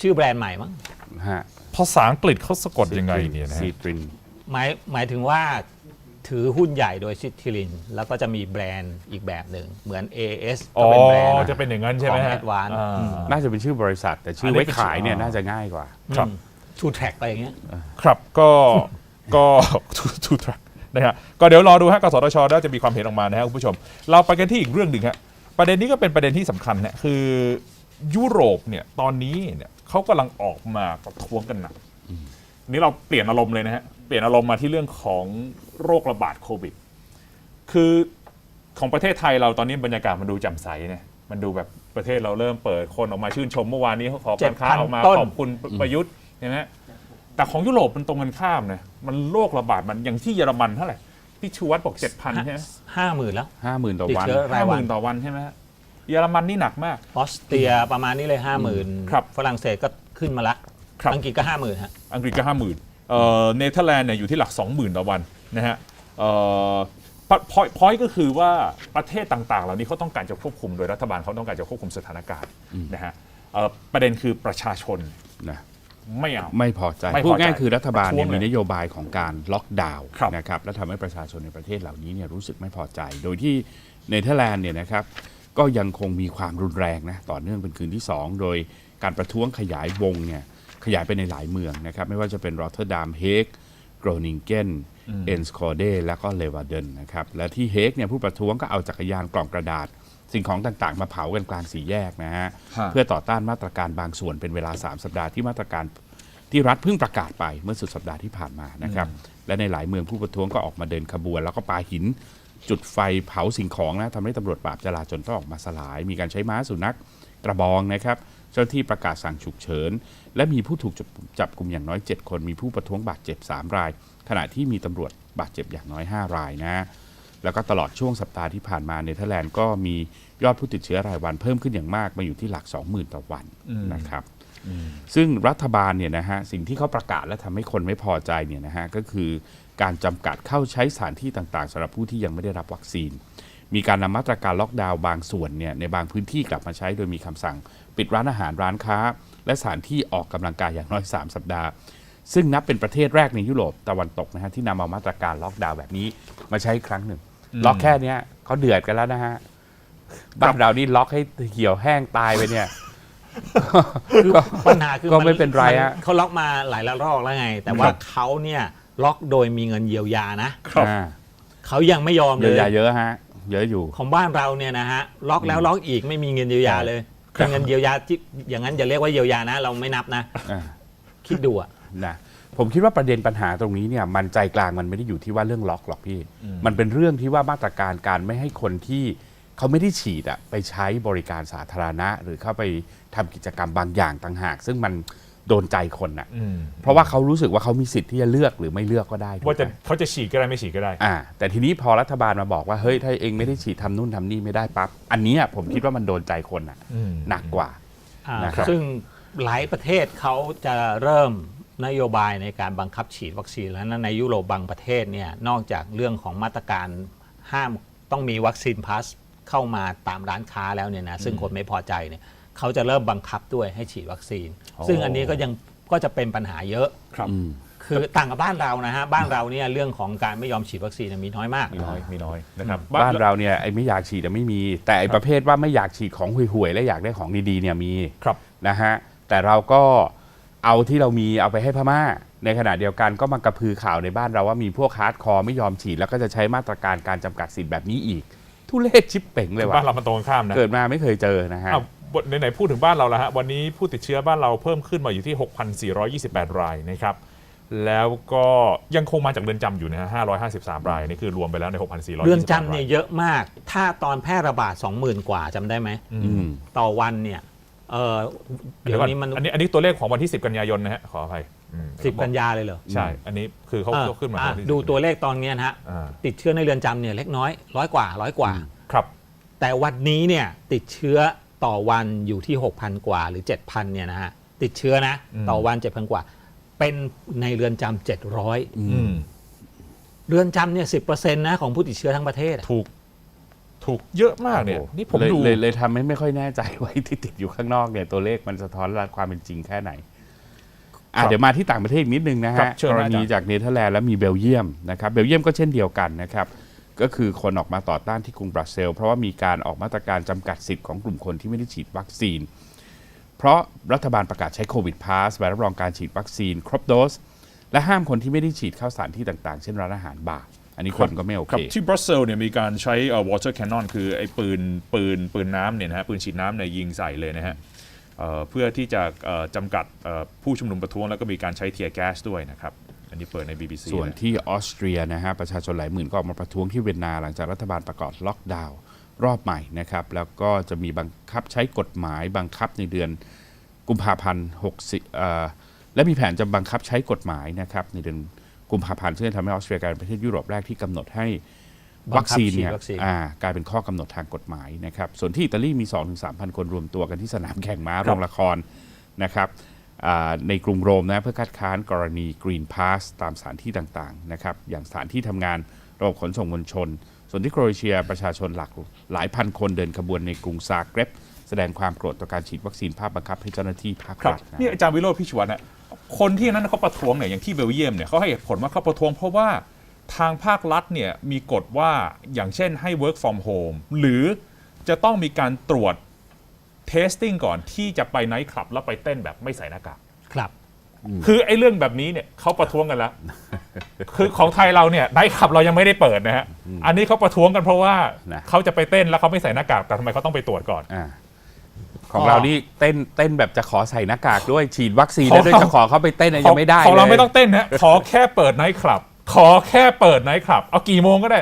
[SPEAKER 2] ชื่อแบรนด์ใหม่มั้ง
[SPEAKER 3] ฮะ
[SPEAKER 1] ภาษาอังกฤษเขาสะกดยังไงเนี่ยนะ
[SPEAKER 3] ซี
[SPEAKER 1] ฮะ
[SPEAKER 3] ตริน
[SPEAKER 2] หมายหมายถึงว่าถือหุ้นใหญ่โดยซิตริน แล้วก็จะมีแบรนด์อีกแบบหนึ่งเหมือน AS
[SPEAKER 1] อ๋
[SPEAKER 2] ก็
[SPEAKER 1] อ
[SPEAKER 2] เป็นแบรนด์
[SPEAKER 1] จะเป็นอย่างนั้นใช่ไหมฮะ
[SPEAKER 2] ของ Advance
[SPEAKER 1] อ่า
[SPEAKER 2] อืม
[SPEAKER 3] น่าจะเป็นชื่อบริษัท แต่ชื่
[SPEAKER 1] อั
[SPEAKER 3] อน
[SPEAKER 1] นี้
[SPEAKER 3] ไว้
[SPEAKER 1] เป็น
[SPEAKER 3] ขายเนี่ย
[SPEAKER 1] ชื่อ
[SPEAKER 3] น่าจะง่ายกว่า
[SPEAKER 1] ครับ
[SPEAKER 2] ทูแทร็กไปอย่างเงี้ย
[SPEAKER 1] ครับก็ก็ทูทรัคนะฮะก็เดี๋ยวรอดูฮะกสทชน่าจะมีความเห็นออกมานะฮะคุณผู้ชม เราไปกันที่อีกเรื่องหนึ่งฮะ ประเด็นนี้ก็เป็นประเด็นที่สำคัญนะคือยุโรปเนี่ยตอนนี้เนี่ยเขากำลังออกมาประท้วงกันหนักนี่เราเปลี่ยนอารมณ์เลยนะฮะเปลี่ยนอารมณ์มาที่เรื่องของโรคระบาดโควิด คือของประเทศไทยเราตอนนี้บรรยากาศมันดูแจ่มใสนะมันดูแบบประเทศเราเริ่มเปิดคนออกมาชื่นชมเมื่อวานนี้เขาขอการค้า
[SPEAKER 2] 7,000
[SPEAKER 1] ออกมา
[SPEAKER 2] ต้น
[SPEAKER 1] ขอบคุณประยุทธ์เห็นไหมแต่ของยุโรปมันตรงกันข้ามนะมันโรคระบาดมันอย่างที่เยอรมันเท่าไหร่ พี่ชูวัตรบอกเจ็ดพันใช่ไหม
[SPEAKER 2] ห้าหมื่นแล้ว
[SPEAKER 3] ห้าหมื่นต่อ
[SPEAKER 2] ติด
[SPEAKER 3] วัน
[SPEAKER 2] เชื้อ
[SPEAKER 1] ห้าหมื่นต่อวันใช่ไหมฮะเยอรมันนี่หนักมาก
[SPEAKER 2] ออสเตรียประมาณนี้เลยห้าหมื่น
[SPEAKER 1] ครับ
[SPEAKER 2] ฝรั่งเศสก็ขึ้นมาละ
[SPEAKER 1] ครับ
[SPEAKER 2] อังกฤษก็ห้าหมื่นฮะ
[SPEAKER 1] อังกฤษก็ห้าหมื่นเอ่อเนเธอร์แลนด์เนี่ยอยู่ที่หลักสองหมื่นต่อวันนะฮะเอ่อพอยพอยก็คือว่าประเทศต่างๆ เหล่านี้เขาต้องการจะควบคุมโดยรัฐบาลเขาต้องการจะควบคุมสถานการณ์นะฮะเอ่อประเด็นคือประชาชน
[SPEAKER 3] นะ
[SPEAKER 1] ไม่เอา
[SPEAKER 3] ไม่พอใจ
[SPEAKER 1] ไม่พอใจ
[SPEAKER 3] พูดง่ายคือรัฐบาลเนี่ย
[SPEAKER 1] ประท้วงเลย
[SPEAKER 3] มีนโยบายของการล็อกดาวน์
[SPEAKER 1] ครับ
[SPEAKER 3] นะครับและทำให้ประชาชนในประเทศเหล่านี้เนี่ยรู้สึกไม่พอใจ โดยที่เนเธอร์แลนด์เนี่ยนะครับก็ยังคงมีความรุนแรงนะต่อเนื่องเป็นคืนที่ 2 โดยการประท้วงขยายวงเนี่ยขยายไปในหลายเมืองนะครับไม่ว่าจะเป็นรอตเทอร์ดัมเฮกโกรนิงเกนเอนสคอเดและก็เลวาเดนนะครับและที่เฮกเนี่ยผู้ประท้วงก็เอาจักรยานกล่องกระดาษ สิ่งของต่างๆ มาเผากันกลางสี่แยกนะฮะ
[SPEAKER 1] ฮะ
[SPEAKER 3] เพื่อต่อต้านมาตรการบางส่วนเป็นเวลา 3 สัปดาห์ที่มาตรการที่รัฐเพิ่งประกาศไปเมื่อสุดสัปดาห์ที่ผ่านมานะครับและในหลายเมืองผู้ประท้วงก็ออกมาเดินขบวน แล้วก็ปาหินจุดไฟเผาสิ่งของนะทำให้ตำรวจปราบจราจนต้องออกมาสลาย มีการใช้ม้าสุนัขกระบองนะครับ เจ้าหน้าที่ประกาศสั่งฉุกเฉิน และมีผู้ถูกจับจับกลุ่มอย่างน้อย 7 คน มีผู้ประท้วงบาดเจ็บ 3 ราย ขณะที่มีตำรวจบาดเจ็บอย่างน้อย 5 รายนะ แล้วก็ตลอดช่วงสัปดาห์ที่ผ่านมาเนเธอร์แลนด์ก็มียอดผู้ติดเชื้อรายวันเพิ่มขึ้นอย่างมากมาอยู่ที่หลัก 20,000 ต่อวันนะครับซึ่งรัฐบาลเนี่ยนะฮะสิ่งที่เขาประกาศและทำให้คนไม่พอใจเนี่ยนะฮะก็คือการจำกัดเข้าใช้สถานที่ต่างๆสำหรับผู้ที่ยังไม่ได้รับวัคซีน มีการนำมาตรการล็อกดาวน์บางส่วนเนี่ยในบางพื้นที่กลับมาใช้โดยมีคำสั่ง ปิดร้านอาหารร้านค้า และสถานที่ออกกำลังกายอย่างน้อย 3 สัปดาห์ ซึ่งนับเป็นประเทศแรกในยุโรปตะวันตกนะฮะที่นำเอามาตรการล็อกดาวน์แบบนี้มาใช้อีกครั้งหนึ่ง ล็อกแค่เนี้ยเขาเดือดกันแล้วนะฮะบ้านเรานี่ล็อกให้เหี่ยวแห้งตายไปเนี่ย
[SPEAKER 2] คือปัญหาคือ
[SPEAKER 3] ก็ไม่เป็นไรฮะ
[SPEAKER 2] เขาล็อกมาหลายระลอกแล้วไง แต่ว่าเขาเนี่ยล็อกโดยมีเงินเยียวยานะ
[SPEAKER 1] ครับ
[SPEAKER 3] อ่า
[SPEAKER 2] เขายังไม่ยอม
[SPEAKER 3] เยี
[SPEAKER 2] เลย
[SPEAKER 3] วยาเยอะฮะ เยอะอยู่
[SPEAKER 2] ของบ้านเราเนี่ยนะฮะล็อกแล้วล็อกอีกไม่มีเงินเยียวยาเลย
[SPEAKER 1] ครับ
[SPEAKER 2] เป็นเงินเยียวยาที่อย่างนั้นอย่าเรียกว่าเยียวยานะ เราไม่นับนะ
[SPEAKER 3] อ่า
[SPEAKER 2] คิดดูอะ
[SPEAKER 3] นะผมคิดว่าประเด็นปัญหาตรงนี้เนี่ยมันใจกลางมันไม่ได้อยู่ที่ว่าเรื่องล็อกหรอกพี่ มันเป็นเรื่องที่ว่ามาตรการการไม่ให้คนที่เขาไม่ได้ฉีดอะไปใช้บริการสาธารณะ หรือเข้าไปทำกิจกรรมบางอย่างต่างหาก ซึ่งมันโดนใจคนอะ
[SPEAKER 1] อืม
[SPEAKER 3] เพราะว่าเขารู้สึกว่าเขามีสิทธิ์ที่จะเลือกหรือไม่เลือกก็ได้ถูก
[SPEAKER 1] ว่าจะ
[SPEAKER 3] ไหม
[SPEAKER 1] เขาจะฉีดก็ได้ไม่ฉีดก็ได้
[SPEAKER 3] อ่า แต่ทีนี้พอรัฐบาลมาบอกว่าเฮ้ยถ้าเองไม่ได้ฉีดทำนู่นทำนี่ไม่ได้ปั๊บอันเนี้ยผมคิดว่ามันโดนใจคนอะ
[SPEAKER 1] อืม
[SPEAKER 3] หนักกว่า
[SPEAKER 2] อ่า
[SPEAKER 3] นะครับ
[SPEAKER 2] ซึ่งหลายประเทศเขาจะเริ่ม นโยบายในการบังคับฉีดวัคซีนแล้วนะในยุโรปบางประเทศเนี่ยนอกจากเรื่องของมาตรการห้ามต้องมีวัคซีนพาสเข้ามาตามร้านค้าแล้วเนี่ยนะซึ่งคนไม่พอใจเนี่ยเขาจะเริ่มบังคับด้วยให้ฉีดวัคซีน
[SPEAKER 1] อ๋อ
[SPEAKER 2] ซึ่งอันนี้ก็ยังก็จะเป็นปัญหาเยอะ
[SPEAKER 1] ครับ
[SPEAKER 3] อืม
[SPEAKER 2] คือต่างกับบ้านเรานะฮะบ้านเราเนี่ยเรื่องของการไม่ยอมฉีดวัคซีนเนยมีน้อยมาก
[SPEAKER 1] มีน้อยมีน้อยนะครับ
[SPEAKER 3] บ้านเราเนี่ยไอ้ไม่อยากฉีดอะไม่มี แต่ไอ้ประเภทว่าไม่อยากฉีดของห่วยๆและอยากได้ของดีๆเนี่ยมี
[SPEAKER 1] ครับ
[SPEAKER 3] นะฮะแต่เราก็ เอาที่เรามีเอาไปให้พม่า ในขณะเดียวกันก็มากระพือข่าวในบ้านเราว่ามีพวกฮาร์ดคอร์ไม่ยอมฉีด แล้วก็จะใช้มาตรการการจำกัดสิทธิ์แบบนี้อีก ทุเรศชิบเป่งเลย
[SPEAKER 1] บ้าน
[SPEAKER 3] ว่ะ
[SPEAKER 1] เรามันตรงกันข้ามนะ
[SPEAKER 3] เกิดมาไม่เคยเจอนะฮะ
[SPEAKER 1] อ้าวบทไหนๆพูดถึงบ้านเราแล้วฮะวันนี้ผู้ติดเชื้อบ้านเราเพิ่มขึ้นมาอยู่ที่ 6,428 รายนะครับแล้วก็ยังคงมาจากเรือนจำอยู่นะฮะ553 รายนี่คือรวมไปแล้วใน 6,428
[SPEAKER 2] เรือนจำเนี่ย
[SPEAKER 1] ราย
[SPEAKER 2] เยอะมาก ถ้าตอนแพร่ระบาด 20,000 กว่าจำได้ไหม
[SPEAKER 3] อืม
[SPEAKER 2] ต่อวันเนี่ย เออ
[SPEAKER 1] เดี๋
[SPEAKER 2] เดี๋
[SPEAKER 1] ย
[SPEAKER 2] ยวว
[SPEAKER 1] ก่อน
[SPEAKER 2] นี้มัน
[SPEAKER 1] อันนี้อันนี้ตัวเลขของวันที่ 10 กันยายนนะฮะขออภัยอืม
[SPEAKER 2] 10กันยาเลยเหรอ
[SPEAKER 1] ใช่ อันนี้คือเขา
[SPEAKER 2] อะ
[SPEAKER 1] เขาขึ้นมา
[SPEAKER 2] อะ
[SPEAKER 1] ที่
[SPEAKER 2] ดูตัวเลขตอนเนี้ยนะฮะ
[SPEAKER 1] อ่า
[SPEAKER 2] ติดเชื้อในเรือนจำเนี่ยเล็กน้อยร้อยกว่าร้อยกว่า
[SPEAKER 1] ครับ
[SPEAKER 2] แต่วันนี้เนี่ยติดเชื้อต่อวันอยู่ที่ 6,000 กว่าหรือ 7,000เนี่ยนะฮะติดเชื้อนะ
[SPEAKER 1] อืม
[SPEAKER 2] ต่อวัน 7,000 กว่า เป็นในเรือนจำ700
[SPEAKER 1] อืม
[SPEAKER 2] เรือนจำเนี่ยสินะของผู้ติดเชื้อทั้งประเทศอะ
[SPEAKER 1] ถูก ถูกเยอะมากเนี่ย
[SPEAKER 3] โอ้โห
[SPEAKER 1] นี่ผม
[SPEAKER 3] เลย
[SPEAKER 1] ดู
[SPEAKER 3] เลยเลยทำให้ไม่ค่อยแน่ใจว่าที่ติดอยู่ข้างนอกเนี่ยตัวเลขมันสะท้อนความเป็นจริงแค่ไหนอะ
[SPEAKER 1] ครับ
[SPEAKER 3] เดี๋ยวมาที่ต่างประเทศอีกนิดนึงนะ
[SPEAKER 1] ครั
[SPEAKER 3] ฮะ
[SPEAKER 1] บเชิญ
[SPEAKER 3] กร
[SPEAKER 1] นะอาจารย์
[SPEAKER 3] ณีจากเนเธอร์แลนด์และมีเบลเยียมนะครับเบลเยียมก็เช่นเดียวกันนะครับก็คือคนออกมาต่อต้านที่กรุงบรัสเซลส์เพราะว่ามีการออกมาตรการจำกัดสิทธิ์ของกลุ่มคนที่ไม่ได้ฉีดวัคซีน เพราะรัฐบาลประกาศใช้โควิดพาสใบรับรองการฉีดวัคซีน ครบโดส และห้ามคนที่ไม่ได้ฉีดเข้าสถานที่ต่างๆ เช่นร้านอาหารบาร์ อันนี้คนก็ไม่โอ
[SPEAKER 1] ค
[SPEAKER 3] เครับ
[SPEAKER 1] ที่บรัสเซลส์เนี่ยมีการใช้เอ่อ water cannon คือไอ้ปืนปืนปืนน้ำเนี่ยนะฮะปืนฉีดน้ำเนี่ยยิงใส่เลยนะฮะเอ่อเพื่อที่จะเอ่อจำกัดเอ่อผู้ชุมนุมประท้วงแล้วก็มีการใช้เทียร์แก๊สด้วยนะครับอันนี้เปิดใน BBC
[SPEAKER 3] ส่วน
[SPEAKER 1] เลย
[SPEAKER 3] ที่ออสเตรียนะฮะประชาชนหลายหมื่นก็ออกมาประท้วงที่เวียนนาหลังจากรัฐบาลประกาศล็อกดาวน์รอบใหม่นะครับ แล้วก็จะมีบังคับใช้กฎหมายบังคับในเดือนกุมภาพันธ์60เอ่อและมีแผนจะบังคับใช้กฎหมายนะครับในเดือน กุมภาพันธ์ซึ่งจะทำให้ออสเตรียกลายเป็นประเทศยุโรปแรกที่กำหนดให้วัคซีนเนี่ย
[SPEAKER 2] บังคับฉีดวัคซีน
[SPEAKER 3] อ่ากลายเป็นข้อกำหนดทางกฎหมายนะครับ ส่วนที่อิตาลีมี 2-3,000 คนรวมตัวกันที่สนามแข่งม้าโรงละครนะครับอ่าในกรุงโรมนะเพื่อคัดค้านกรณี Green Pass ตามสถานที่ต่างๆนะครับอย่างสถานที่ทำงานระบบขนส่งมวลชน ส่วนที่โครเอเชียประชาชนหลักหลายพันคนเดินขบวนในกรุงซาเกร็บแสดงความโกรธต่อการฉีดวัคซีนภาคบังคับให้เจ้าหน้าที่ภาค
[SPEAKER 1] ครับ
[SPEAKER 3] รัฐนะ
[SPEAKER 1] นี่อาจารย์วิโรจน์พิชวัตรนะ คนที่นั้นเขาประท้วงเนี่ยอย่างที่เบลเยียมเนี่ยเขาให้เหตุผลว่าเขาประท้วงเพราะว่าทางภาครัฐเนี่ยมีกฎว่าอย่างเช่นให้ work from home หรือจะต้องมีการตรวจ testing ก่อนที่จะไปไนท์คลับแล้วไปเต้นแบบไม่ใส่หน้ากาก
[SPEAKER 2] ครับ
[SPEAKER 1] คือไอ้เรื่องแบบนี้เนี่ยเขาประท้วงกันแล้ว คือของไทยเราเนี่ยไนท์คลับเรายังไม่ได้เปิดนะฮะ อันนี้เขาประท้วงกันเพราะว่า
[SPEAKER 3] นะ
[SPEAKER 1] เขาจะไปเต้นแล้วเขาไม่ใส่หน้ากากแต่ทำไมเขาต้องไปตรวจก่อน
[SPEAKER 3] อ่า ของเรานี่เต้นเต้นแบบจะขอใส่หน้ากากด้วยฉีดวัคซีนแล้วด้วย
[SPEAKER 1] ของเรา
[SPEAKER 3] จะขอเข้าไปเต้นเนี่ยยังไม่ได้
[SPEAKER 1] ของเรา
[SPEAKER 3] ลย
[SPEAKER 1] ไม่ต้องเต้นนะขอแค่เปิดไนท์คลับ ขอแค่เปิดไนท์คลับ เอากี่โมงก็ได้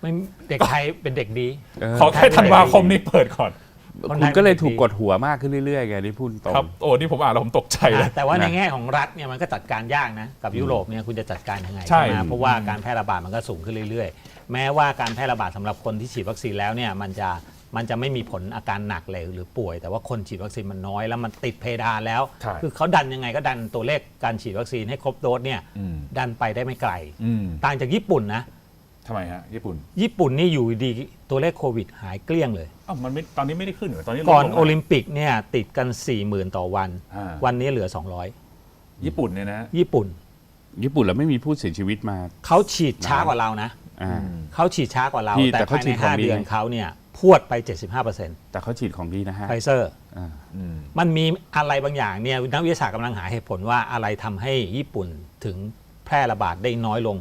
[SPEAKER 2] ไม่เด็กไทยเป็นเด็กดี
[SPEAKER 3] เออ
[SPEAKER 1] ขอแค่ธันวาคมนี้เปิดก่อน
[SPEAKER 2] คนไท
[SPEAKER 3] คุ
[SPEAKER 2] ย
[SPEAKER 3] ณก็เลย
[SPEAKER 2] เป็นเด็ก
[SPEAKER 3] ถูก
[SPEAKER 2] ดี
[SPEAKER 3] กดหัวมากขึ้นเรื่อยๆไงที่พูดตรง
[SPEAKER 1] ครับโอ้นี่ผมอ่านแล้วผมตกใจเลย
[SPEAKER 2] อะแต่ว่าใน
[SPEAKER 3] นะ
[SPEAKER 2] แง่ของรัฐเนี่ยมันก็จัดการยากนะ กับยุโรปเนี่ยคุณจะจัดการยังไง
[SPEAKER 1] ใช่
[SPEAKER 2] ไหมเพราะว่าการแพร่ระบาดมันก็สูงขึ้นเรื่อย ๆ แม้ว่าการแพร่ระบาดสำหรับคนที่ฉีดวัคซีนแล้วเนี่ยมันจะ มันจะไม่มีผลอาการหนักเลยหรือป่วย แต่ว่าคนฉีดวัคซีนมันน้อยแล้วมันติดเพดานแล้ว
[SPEAKER 1] ใช่
[SPEAKER 2] คือเขาดันยังไงก็ดันตัวเลขการฉีดวัคซีนให้ครบโดสเนี่ย
[SPEAKER 1] อืม
[SPEAKER 2] ดันไปได้ไม่ไกล
[SPEAKER 1] อืม
[SPEAKER 2] ต่างจากญี่ปุ่นนะ
[SPEAKER 1] ทำไมฮะ ญี่ปุ่น
[SPEAKER 2] ญี่ปุ่นนี่อยู่ดีตัวเลขโควิดหายเกลี้ยงเลย
[SPEAKER 1] อ้าวมันไม่ตอนนี้ไม่ได้ขึ้นเหรอตอนนี้ลด
[SPEAKER 2] ก่อน
[SPEAKER 1] ลงะ
[SPEAKER 2] โอลิมปิกเนี่ยติดกัน 4 0,000 ต่อวัน
[SPEAKER 1] อ่า
[SPEAKER 2] วันนี้เหลือ
[SPEAKER 1] ญี่ปุ่นเนี่ยนะ
[SPEAKER 2] 200ญี่ปุ่น
[SPEAKER 3] ญี่ปุ่นแล้วไม่มีผู้เสียชีวิตมา
[SPEAKER 2] เขาฉีดช้ากว่าเรานะ
[SPEAKER 3] อ่า
[SPEAKER 2] เขาฉีดช้ากว่าเรา
[SPEAKER 3] พี่
[SPEAKER 2] แต่
[SPEAKER 3] แต่เขา
[SPEAKER 2] ภาย
[SPEAKER 3] ฉี
[SPEAKER 2] ใน
[SPEAKER 3] ดของ
[SPEAKER 2] 5
[SPEAKER 3] ดี
[SPEAKER 2] เดือนเขาเนี่ย พวดไป 75%
[SPEAKER 3] แต่เขาฉีดของดีนะฮะ
[SPEAKER 2] ไฟเซอร์
[SPEAKER 3] อ่า
[SPEAKER 1] อืม
[SPEAKER 2] มันมีอะไรบางอย่างเนี่ยนักวิทยาศาสตร์กำลังหาเหตุผลว่าอะไรทำให้ญี่ปุ่นถึงแพร่ระบาดได้น้อยลง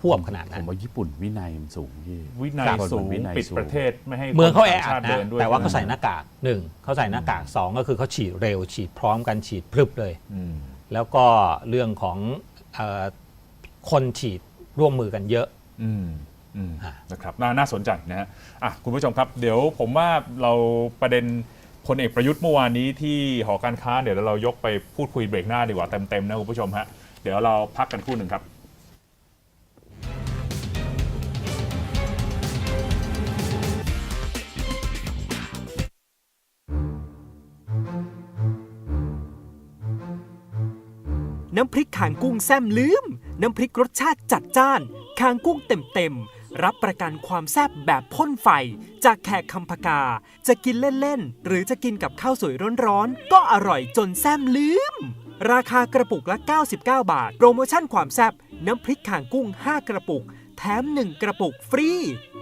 [SPEAKER 2] หวบขนาด
[SPEAKER 3] ผ
[SPEAKER 2] นั้น
[SPEAKER 3] มว่าญี่ปุ่นวินัยมันสูงพี่
[SPEAKER 1] วินัย
[SPEAKER 3] ครับ
[SPEAKER 1] สูง
[SPEAKER 3] วินัย
[SPEAKER 1] ปิด
[SPEAKER 3] สูง
[SPEAKER 1] ประเทศไม่ให้
[SPEAKER 2] เมืองเขา
[SPEAKER 1] คน
[SPEAKER 2] แอ
[SPEAKER 1] ต่
[SPEAKER 2] อัด
[SPEAKER 1] ชติ
[SPEAKER 2] นะ
[SPEAKER 1] เดินด้วย
[SPEAKER 2] แต่ว่าเขาใส่หน้ากากหนึ่งเขาใส่หน้ากากสองก็คือเขาฉีดเร็วฉีดพร้อมกันฉีดพรึบเลย
[SPEAKER 1] อืม
[SPEAKER 2] แล้วก็เรื่องของเออคนฉีดร่วมมือกันเยอะ
[SPEAKER 1] อืมอืม
[SPEAKER 2] อะ
[SPEAKER 1] นะครับน่าน่าสนใจนะฮะอะคุณผู้ชมครับ เดี๋ยวผมว่าเราประเด็นพลเอกประยุทธ์เมื่อวานนี้ที่หอการค้าเดี๋ยวเรายกไปพูดคุยเบรกหน้าดีกว่าเต็มๆนะคุณผู้ชมฮะเดี๋ยวเราพักกันครู่หนึ่งครับ
[SPEAKER 4] น้ำพริกข่างกุ้งแซมลืม น้ำพริกรสชาติจัดจ้านข่างกุ้งเต็มๆ รับประกันความแซ่บแบบพ่นไฟ จากแขกคำพกา จะกินเล่น ๆ หรือจะกินกับข้าวสวยร้อน ๆ ก็อร่อยจนแซมลืม ราคากระปุกละ 99 บาท โปรโมชั่นความแซ่บน้ำพริกข่างกุ้ง 5 กระปุก แถม 1 กระปุกฟรี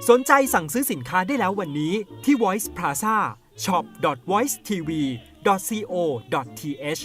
[SPEAKER 4] สนใจสั่งซื้อสินค้าได้แล้ววันนี้ที่ Voice Plaza shop voicetv co th